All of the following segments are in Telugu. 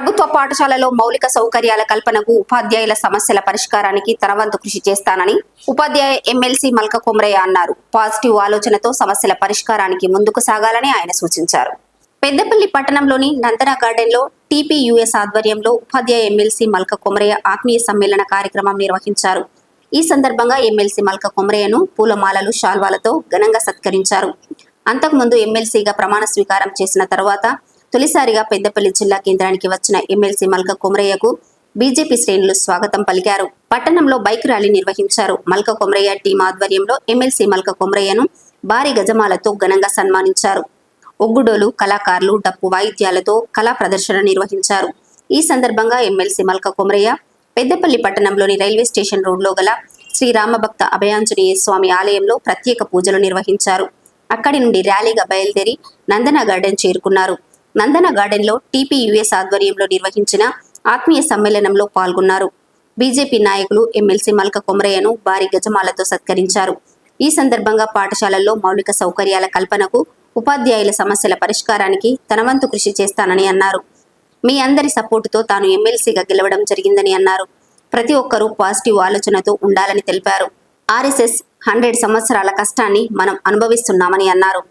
ప్రభుత్వ పాఠశాలలో మౌలిక సౌకర్యాల కల్పనకు ఉపాధ్యాయుల సమస్యల పరిష్కారానికి తన వంతు కృషి చేస్తానని ఉపాధ్యాయ ఎమ్మెల్సీ మల్క కొమరయ్య అన్నారు. పాజిటివ్ ఆలోచనతో సమస్యల పరిష్కారానికి ముందుకు సాగాలని ఆయన సూచించారు. పెద్దపల్లి పట్టణంలోని నందన గార్డెన్లో టీపీయుఎస్ ఆధ్వర్యంలో ఉపాధ్యాయ ఎమ్మెల్సీ మల్క కొమరయ్య ఆత్మీయ సమ్మేళన కార్యక్రమం నిర్వహించారు. ఈ సందర్భంగా ఎమ్మెల్సీ మల్క కొమరయ్యను పూలమాలలు శాల్వాలతో ఘనంగా సత్కరించారు. అంతకుముందు ఎమ్మెల్సీగా ప్రమాణ స్వీకారం చేసిన తర్వాత తొలిసారిగా పెద్దపల్లి జిల్లా కేంద్రానికి వచ్చిన ఎమ్మెల్సీ మల్క కుమరయ్యకు బీజేపీ శ్రేణులు స్వాగతం పలికారు. పట్టణంలో బైక్ ర్యాలీ నిర్వహించారు. మల్క కొమరయ్య టీం ఆధ్వర్యంలో ఎమ్మెల్సీ మల్క కొమరయ్యను భారీ గజమాలతో ఘనంగా సన్మానించారు. ఒగ్గుడోలు కళాకారులు డప్పు వాయిద్యాలతో కళా ప్రదర్శన నిర్వహించారు. ఈ సందర్భంగా ఎమ్మెల్సీ మల్క కొమరయ్య పెద్దపల్లి పట్టణంలోని రైల్వే స్టేషన్ రోడ్లో గల శ్రీ రామభక్త అభయాంజనేయ స్వామి ఆలయంలో ప్రత్యేక పూజలు నిర్వహించారు. అక్కడి నుండి ర్యాలీగా బయలుదేరి నందన గార్డెన్ చేరుకున్నారు. నందన గార్డెన్లో టీపీయుఎస్ ఆధ్వర్యంలో నిర్వహించిన ఆత్మీయ సమ్మేళనంలో పాల్గొన్నారు. బీజేపీ నాయకులు ఎమ్మెల్సీ మల్క కొమరయ్యను భారీ గజమాలతో సత్కరించారు. ఈ సందర్భంగా పాఠశాలల్లో మౌలిక సౌకర్యాల కల్పనకు ఉపాధ్యాయుల సమస్యల పరిష్కారానికి తన వంతు కృషి చేస్తానని అన్నారు. మీ అందరి సపోర్టుతో తాను ఎమ్మెల్సీగా గెలవడం జరిగిందని అన్నారు. ప్రతి ఒక్కరూ పాజిటివ్ ఆలోచనతో ఉండాలని తెలిపారు. ఆర్ఎస్ఎస్ హండ్రెడ్ సంవత్సరాల కష్టాన్ని మనం అనుభవిస్తున్నామని అన్నారు.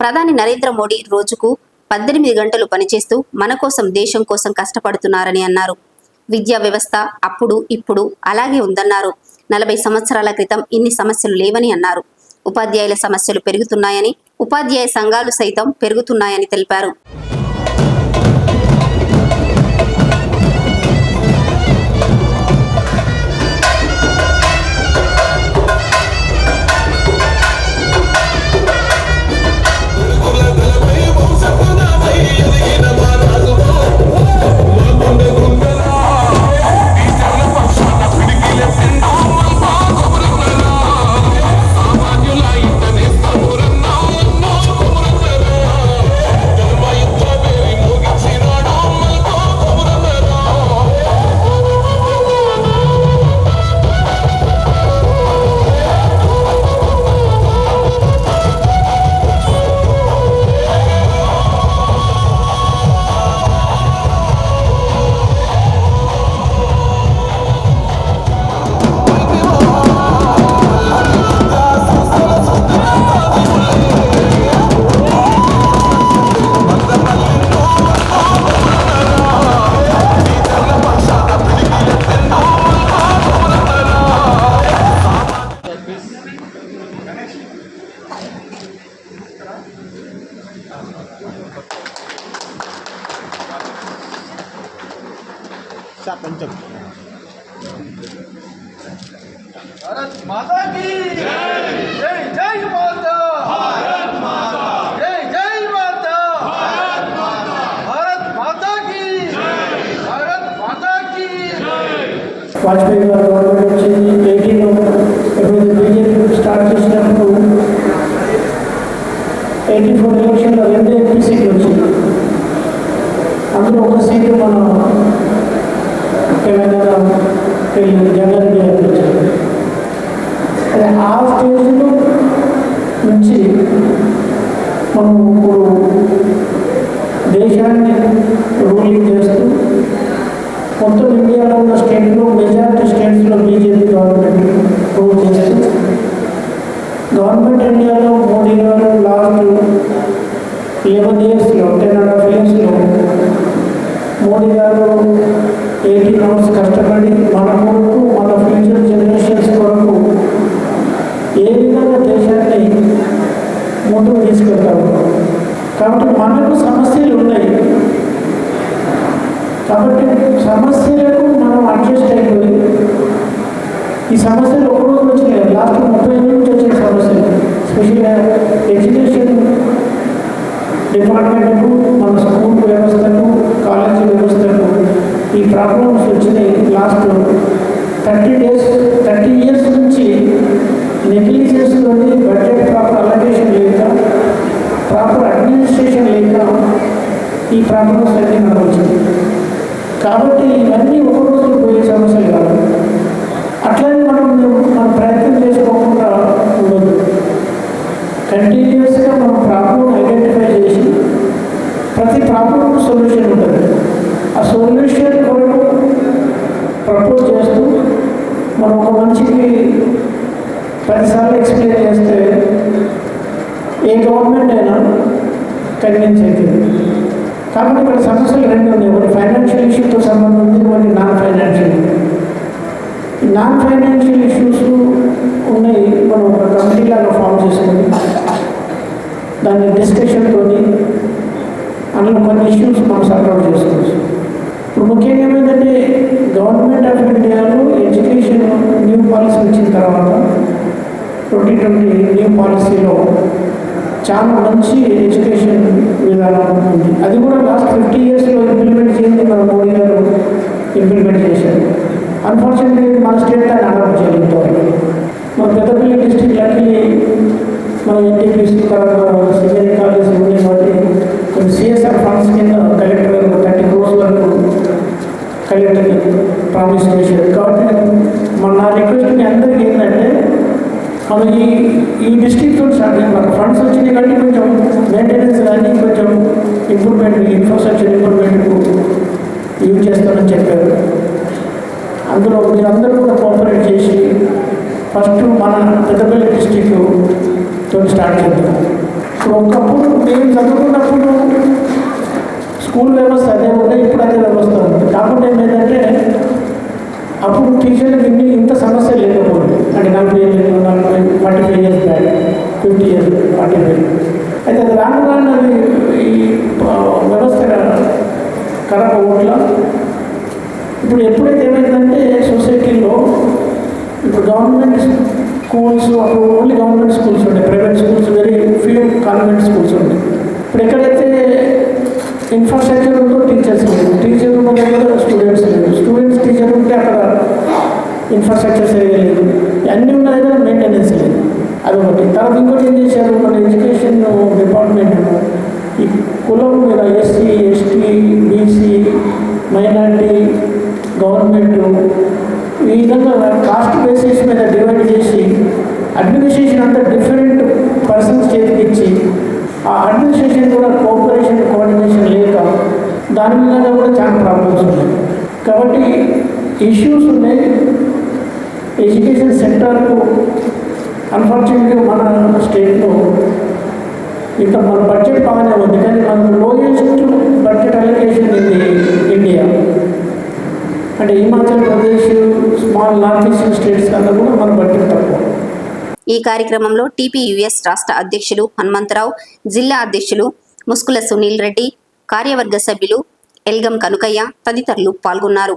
ప్రధాని నరేంద్ర మోడీ రోజుకు పద్దెనిమిది గంటలు పనిచేస్తూ మన కోసం దేశం కోసం కష్టపడుతున్నారని అన్నారు. విద్యా వ్యవస్థ అప్పుడు ఇప్పుడు అలాగే ఉందన్నారు. నలభై సంవత్సరాల క్రితం ఇన్ని సమస్యలు లేవని అన్నారు. ఉపాధ్యాయుల సమస్యలు పెరుగుతున్నాయని ఉపాధ్యాయ సంఘాలు సైతం పెరుగుతున్నాయని తెలిపారు. sa pencet. भारत माता की जय जय जय माता भारत माता जय जय माता भारत माता भारत माता की जय भारत माता की जय వాజ్పేయి గారు గవర్నమెంట్ వచ్చింది ఎయిటీలో ఇప్పుడు బీజేపీ స్టార్ట్ చేసినప్పుడు ఎయిటీ ఫోర్ ఎలక్షన్లో రెండు ఎంపీ సీట్లు వచ్చింది అందులో ఒక సీటు మన వెళ్ళింది జగన్రెడ్డి గారికి వచ్చింది అదే ఆ స్టేజ్లో నుంచి మనం ఇప్పుడు దేశాన్ని రూలింగ్ చేస్తూ మొత్తం ఇండియాలో ఉన్న స్టేట్లో మెజారిటీ స్టేట్స్లో బీజేపీ గవర్నమెంట్ రూల్ చేస్తూ గవర్నమెంట్ ఇండియాలో మోడీ గారు లాస్ట్ లెవెన్ ఇయర్స్లో టెన్ అండ్ హాఫ్ ఇయర్స్లో మోడీ గారు ఎయిటీన్ అవర్స్ కష్టపడి మన కొరకు మన ఫ్యూచర్ జనరేషన్స్ కొరకు ఏ విధంగా దేశాన్ని ముందుకు తీసుకెళ్తాము కాబట్టి మనకు సమస్యలు ఉన్నాయి. కాబట్టి సమస్యలకు మనం అడ్జస్ట్ అయిపోయి ఈ సమస్యలు ఒక రోజు వచ్చినాయి. లాస్ట్ ముప్పై ఏళ్ళ నుంచి వచ్చిన సమస్యలు. స్పెషల్గా ఎడ్యుకేషన్ డిపార్ట్మెంట్కు మన స్కూల్ వ్యవస్థకు కాలేజీ వ్యవస్థకు ఈ ప్రాబ్లమ్స్ వచ్చినాయి last thirty days thirty years నుంచి నెగ్లిజెన్స్లోని బడ్జెట్ ప్రాపర్ అలొకేషన్ లేక ప్రాపర్ అడ్మినిస్ట్రేషన్ లేక ఈ ప్రాబ్లమ్స్ అన్నీ మనకు వచ్చింది కాబట్టి ఇవన్నీ ఒక్కొక్క రోజులో పోయే సమస్యలు కాదు అట్లనే మనం మన ప్రయత్నం చేసుకోకుండా ఉండదు కంటిన్యూస్గా మనం ప్రాబ్లం ఐడెంటిఫై చేసి ప్రతి ప్రాబ్లం సొల్యూషన్ ఉంటుంది ఆ ఆ సొల్యూషన్ కొరకు ప్రపోజ్ చేస్తూ మనం ఒక మనిషికి పదిసార్లు ఎక్స్ప్లెయిన్ చేస్తే ఏ గవర్నమెంట్ అయినా కన్విన్స్ అవుతుంది కాబట్టి ఇక్కడ సమస్యలు రెండు ఉన్నాయి. ఒకటి ఫైనాన్షియల్ ఇష్యూతో సంబంధం ఉంది ఒకటి non financial non financial issues ఉన్నాయి. మనం ఒక కమిటీ లాగా ఫామ్ చేసుకుని దాన్ని డిస్కషన్తో అందులో కొన్ని ఇష్యూస్ మనం సార్ట్అవుట్ చేసుకోవచ్చు. ఇప్పుడు ముఖ్యంగా ఏమైందంటే గవర్నమెంట్ ఆఫ్ ఇండియాలో ఎడ్యుకేషన్ న్యూ పాలసీ వచ్చిన తర్వాత ట్వంటీ ట్వంటీ న్యూ పాలసీలో చాలా మంచి ఎడ్యుకేషన్ విధానం అది కూడా లాస్ట్ ఫిఫ్టీ ఇయర్స్లో ఇంప్లిమెంట్ చేయింది మన మోడీ గారు ఇంప్లిమెంట్ చేశారు. అన్ఫార్చునేట్లీ మన స్టేట్ దాన్ని అడాప్ట్ చేయలేదు మన పెద్దపల్లి డిస్టిక్ లకి మన ఎన్టీపీసీ తర్వాత సీనియర్ కాలేజ్ ఉండే వాటి కొన్ని సిఎస్ఆర్ ఫండ్స్ కింద కలెక్టర్ గారు థర్టీ క్రోర్స్ వరకు కలెక్టర్కి ప్రామిస్ చేశారు. కాబట్టి మన నా రిక్వెస్ట్ అందరికీ ఏంటంటే మనం ఈ ఈ డిస్ట్రిక్ట్తో స్టార్ట్ చేయాలి మనకు ఫండ్స్ వచ్చినాయి కానీ కొంచెం మెయింటెనెన్స్ కానీ కొంచెం ఇంప్రూవ్మెంట్ ఇన్ఫ్రాస్ట్రక్చర్ ఇంప్రూవ్మెంట్కు యూజ్ చేస్తామని చెప్పారు. అందులో మీరందరూ కూడా కోఆపరేట్ చేసి ఫస్ట్ మన పెద్దపల్లి డిస్టిక్ తోటి స్టార్ట్ చేద్దాం. ఇప్పుడు ఒకప్పుడు మేము చదువుకున్నప్పుడు స్కూల్ వ్యవస్థ అదే ఉండే ఇప్పుడు అదే వ్యవస్థ ఉంది. కాకుండా ఏంటంటే అప్పుడు టీచర్లకు ఇన్ని ఇంత సమస్య లేకపోయింది అంటే నలభై ఏళ్ళు నలభై forty five years back fifty పట్టిపోయింది అయితే అది రాను రాను అది ఈ వ్యవస్థ కరప ఓట్ల ఇప్పుడు ఎప్పుడైతే ఏమైందంటే సొసైటీలో ఇప్పుడు గవర్నమెంట్ స్కూల్స్ అప్పుడు ఓన్లీ గవర్నమెంట్ స్కూల్స్ ఉండే private schools very few convent schools ఉండే. ఇప్పుడు ఎక్కడైతే ఇన్ఫ్రాస్ట్రక్చర్ ఉందో టీచర్స్ లేదు టీచర్ ఉన్న దగ్గర స్టూడెంట్స్ లేదు స్టూడెంట్స్ టీచర్ ఉంటే అక్కడ ఇన్ఫ్రాస్ట్రక్చర్ సరిగా లేదు. అన్నీ ఉన్న దగ్గర మెయింటెనెన్స్ లేదు. అదొకటి. తర్వాత ఇంకోటి ఏం చేశారు? మన ఎడ్యుకేషన్ డిపార్ట్మెంట్ ఈ కులం మీద SC ST BC minority government ఈ విధంగా కాస్ట్ బేసిస్ మీద డివైడ్ చేసి అడ్మినిస్ట్రేషన్ అంతా డిఫరెంట్ పర్సన్స్ చేతికి ఇచ్చి ఆ అడ్మినిస్ట్రేషన్ కూడా కోఆపరేషన్ కోఆర్డినేషన్ లేక దాని మీద కూడా చాలా ప్రాబ్లమ్స్ ఉన్నాయి. కాబట్టి ఇష్యూస్ ఉన్నాయి. ఎడ్యుకేషన్ సెక్టార్కు అన్ఫార్చునేట్గా మన స్టేట్లో ఇంకా మన బడ్జెట్ బాగానే ఉంది. కానీ మనకు లోయెస్ట్ బడ్జెట్ అలొకేషన్ ఇది ఇండియా అంటే Himachal Pradesh small north eastern states కన్నా కూడా మన బడ్జెట్ తక్కువ. ఈ కార్యక్రమంలో టీపీయుఎస్ రాష్ట్ర అధ్యక్షులు హనుమంతరావు జిల్లా అధ్యక్షులు ముస్కుల సునీల్ రెడ్డి కార్యవర్గ సభ్యులు ఎల్గం కనుకయ్య తదితరులు పాల్గొన్నారు.